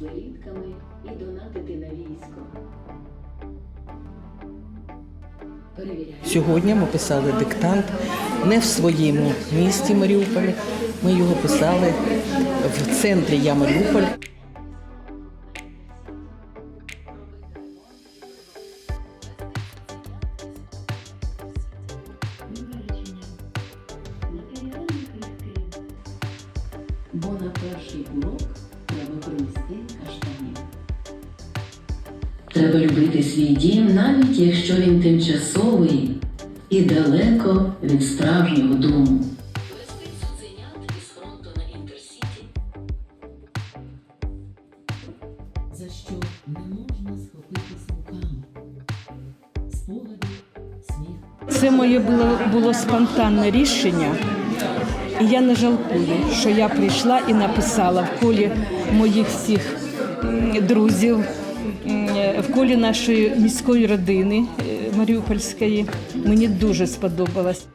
литками і донатити на військо. Сьогодні ми писали диктант не в своєму місті Маріуполі. Ми його писали в центрі Я Маріуполь. Бо на перший урок треба принести каштанів. Треба любити свій дім, навіть якщо він тимчасовий і далеко від справжнього дому. Вести цуценят із фронту на інтерсіті. За що не можна схопитись руками. Спогади, сміх. Це моє було, було спонтанне рішення. І я не жалкую, що я прийшла і написала в колі моїх всіх друзів, в колі нашої міської родини е, Маріупольської. Мені дуже сподобалось.